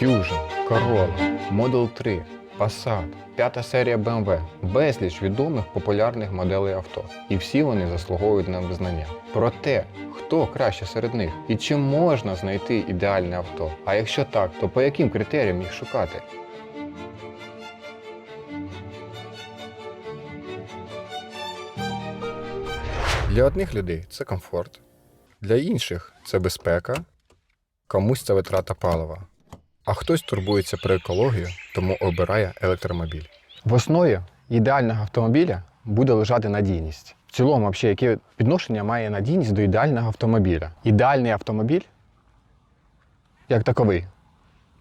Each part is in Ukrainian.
Fusion, Corolla, Model 3, Passat, п'ята серія BMW, безліч відомих популярних моделей авто. І всі вони заслуговують на визнання. Проте, хто краще серед них і чи можна знайти ідеальне авто? А якщо так, то по яким критеріям їх шукати? Для одних людей це комфорт, для інших це безпека, комусь це витрата палива. А хтось турбується про екологію, тому обирає електромобіль. В основі ідеального автомобіля буде лежати надійність. В цілому, взагалі, яке відношення має надійність до ідеального автомобіля? Ідеальний автомобіль, як таковий,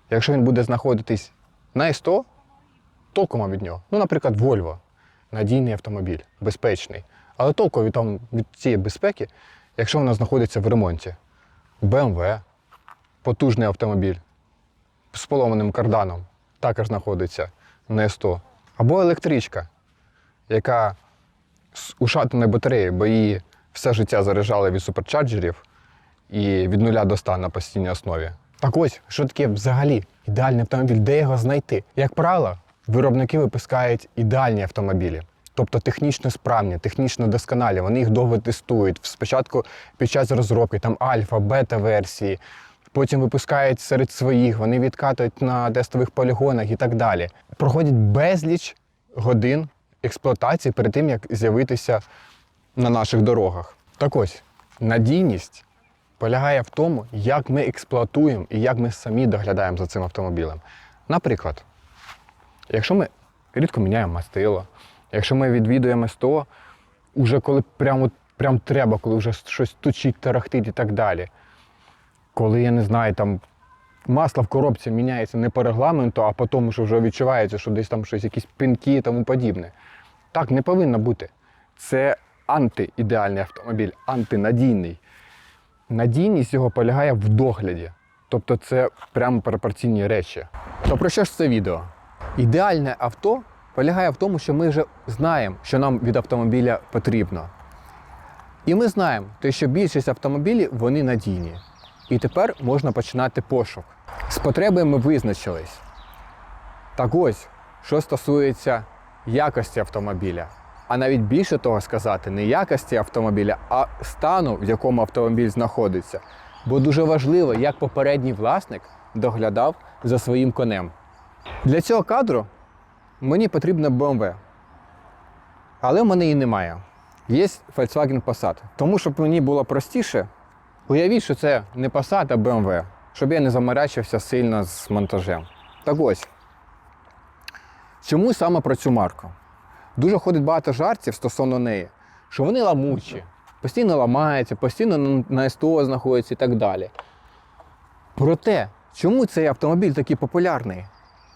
якщо він буде знаходитись на СТО, толком від нього. Ну, наприклад, Volvo. Надійний автомобіль, безпечний. Але толку від, там, від цієї безпеки, якщо вона знаходиться в ремонті. BMW, потужний автомобіль з поломаним карданом, також знаходиться на СТО. Або електричка, яка з ушатаною батареєю, бо її все життя заряджали від суперчарджерів і від нуля до 100 на постійній основі. Так ось, що таке взагалі ідеальний автомобіль, де його знайти? Як правило, виробники випускають ідеальні автомобілі. Тобто технічно справні, технічно досконалі. Вони їх довго тестують. Спочатку під час розробки, там альфа, бета-версії, потім випускають серед своїх, вони відкатують на тестових полігонах і так далі. Проходять безліч годин експлуатації перед тим, як з'явитися на наших дорогах. Так ось, надійність полягає в тому, як ми експлуатуємо і як ми самі доглядаємо за цим автомобілем. Наприклад, якщо ми рідко міняємо мастило, якщо ми відвідуємо СТО, уже коли прямо, прям треба, коли вже щось тучить, тарахтить і так далі. Коли я не знаю, там масло в коробці міняється не по регламенту, а по тому, що вже відчувається, що десь там щось, якісь пінки і тому подібне. Так не повинно бути. Це антиідеальний автомобіль, антинадійний. Надійність його полягає в догляді. Тобто це прямо пропорційні речі. То про що ж це відео? Ідеальне авто полягає в тому, що ми вже знаємо, що нам від автомобіля потрібно. І ми знаємо, що більшість автомобілів вони надійні. І тепер можна починати пошук. З потребою ми визначились. Так ось, що стосується якості автомобіля, а навіть більше того сказати, не якості автомобіля, а стану, в якому автомобіль знаходиться. Бо дуже важливо, як попередній власник доглядав за своїм конем. Для цього кадру мені потрібна BMW. Але в мене її немає. Є Volkswagen Passat. Тому, щоб мені було простіше, уявіть, що це не Passat, а BMW, щоб я не заморячився сильно з монтажем. Так ось. Чому саме про цю марку? Дуже ходить багато жартів стосовно неї, що вони ламучі, постійно ламаються, постійно на- СТО знаходяться і так далі. Проте, чому цей автомобіль такий популярний?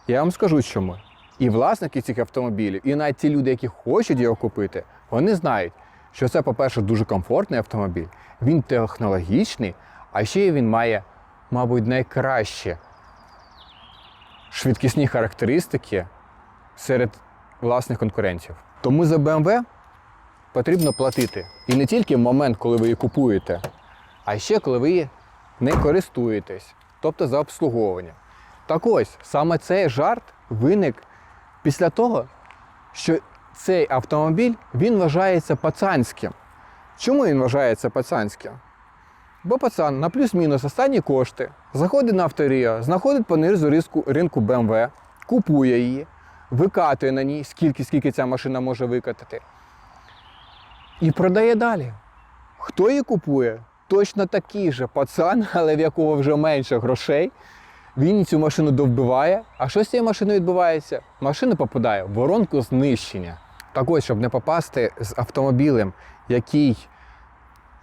Я вам скажу чому. І власники цих автомобілів, і навіть ті люди, які хочуть його купити, вони знають, що це, по-перше, дуже комфортний автомобіль, він технологічний, а ще він має, мабуть, найкращі швидкісні характеристики серед власних конкурентів. Тому за BMW потрібно платити. І не тільки в момент, коли ви її купуєте, а ще коли ви не користуєтесь, тобто за обслуговування. Так ось, саме цей жарт виник після того, що цей автомобіль він вважається пацанським. Чому він вважається пацанським? Бо пацан на плюс-мінус останні кошти заходить на авторія, знаходить по низу риску, ринку BMW, купує її, викатує на ній, скільки, скільки ця машина може викатати. І продає далі. Хто її купує? Точно такий же пацан, але в якого вже менше грошей. Він цю машину довбиває. А що з цією машиною відбувається? Машина попадає в воронку знищення. Так ось, щоб не попасти з автомобілем, який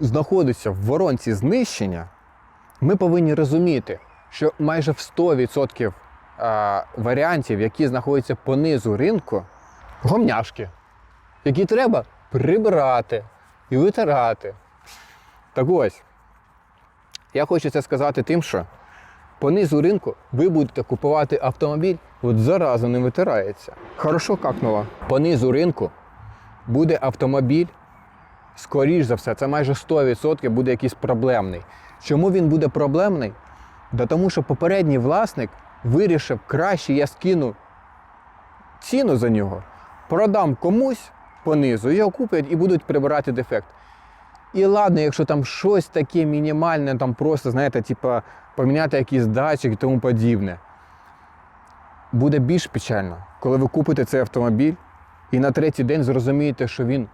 знаходиться в воронці знищення, ми повинні розуміти, що майже в 100% варіантів, які знаходяться по низу ринку, гомняшки, які треба прибирати і витирати. Так ось, я хочу це сказати тим, що по низу ринку ви будете купувати автомобіль, от зараза не витирається. Хорошо какнуло. По низу ринку буде автомобіль скоріш за все, це майже 100% буде якийсь проблемний. Чому він буде проблемний? Да тому що попередній власник вирішив краще я скину ціну за нього, продам комусь понизу, його куплять і будуть прибирати дефект. І ладно, якщо там щось таке мінімальне, там просто, знаєте, типа поміняти якийсь датчик і тому подібне. Буде більш печально, коли ви купите цей автомобіль і на третій день зрозумієте, що він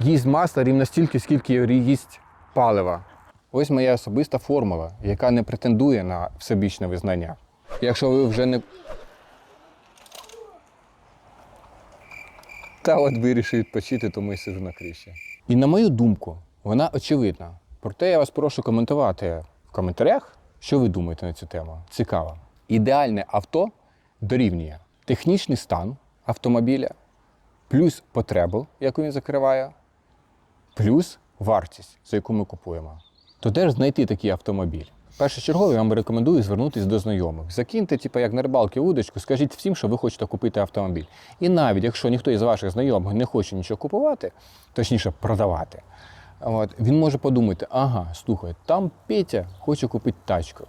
їсть масла рівно стільки, скільки їсть палива. Ось моя особиста формула, яка не претендує на всебічне визнання. Якщо ви вже не. Та от вирішив відпочити, тому і сижу на криші. І на мою думку, вона очевидна. Проте я вас прошу коментувати в коментарях, що ви думаєте на цю тему. Цікаво. Ідеальне авто дорівнює технічний стан автомобіля, плюс потребу, яку він закриває, плюс вартість, за яку ми купуємо. То де ж знайти такий автомобіль? Першочергово я вам рекомендую звернутися до знайомих. Закиньте, типу, як на рибалки удочку, скажіть всім, що ви хочете купити автомобіль. І навіть якщо ніхто із ваших знайомих не хоче нічого купувати, точніше продавати, от, він може подумати: ага, слухай, там Петя хоче купити тачку.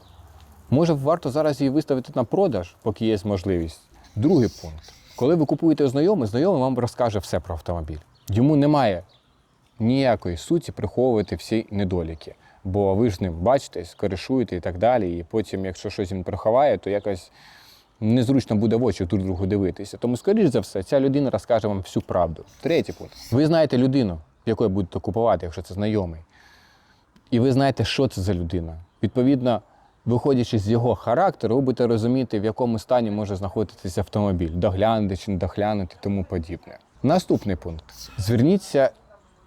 Може, варто зараз її виставити на продаж, поки є можливість. Другий пункт. Коли ви купуєте у знайомих, знайомий вам розкаже все про автомобіль. Йому немає ніякої суті приховувати всі недоліки. Бо ви ж з ним бачитесь, коришуєте і так далі. І потім, якщо щось він приховає, то якось незручно буде в очі друг другу дивитися. Тому, скоріш за все, ця людина розкаже вам всю правду. Третій пункт. Ви знаєте людину, якої будете купувати, якщо це знайомий. І ви знаєте, що це за людина. Відповідно, виходячи з його характеру, ви будете розуміти, в якому стані може знаходитися автомобіль, доглянути чи не доглянути, тому подібне. Наступний пункт. Зверніться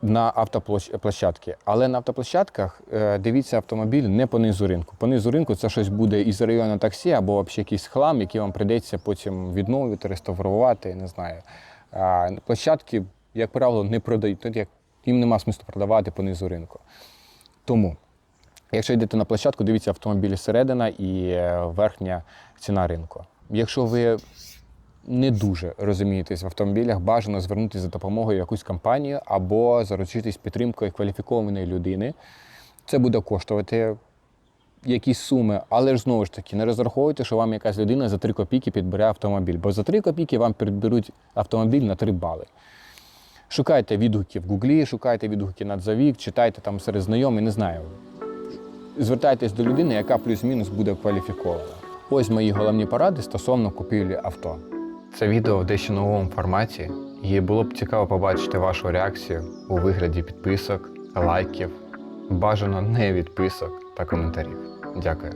на автоплощадки, але на автоплощадках е, дивіться автомобіль не по низу ринку. По низу ринку це щось буде із району таксі або взагалі якийсь хлам, який вам прийдеться потім відновити, реставрувати, не знаю. Площадки, як правило, не продають. Як їм нема смислу продавати по низу ринку. Тому, якщо йдете на площадку, дивіться автомобілі середина і е, верхня ціна ринку. Якщо ви не дуже розумієтесь в автомобілях, бажано звернутися за допомогою якусь компанію або заручитись підтримкою кваліфікованої людини. Це буде коштувати якісь суми, але ж знову ж таки не розраховуйте, що вам якась людина за 3 копійки підбере автомобіль, бо за 3 копійки вам підберуть автомобіль на 3 бали. Шукайте відгуки в Гуглі, шукайте відгуки на Дзавік, читайте там серед знайомих, не знаю. Звертайтесь до людини, яка плюс-мінус буде кваліфікована. Ось мої головні поради стосовно купівлі авто. Це відео в дещо новому форматі, і було б цікаво побачити вашу реакцію у вигляді підписок, лайків, бажано не відписок та коментарів. Дякую.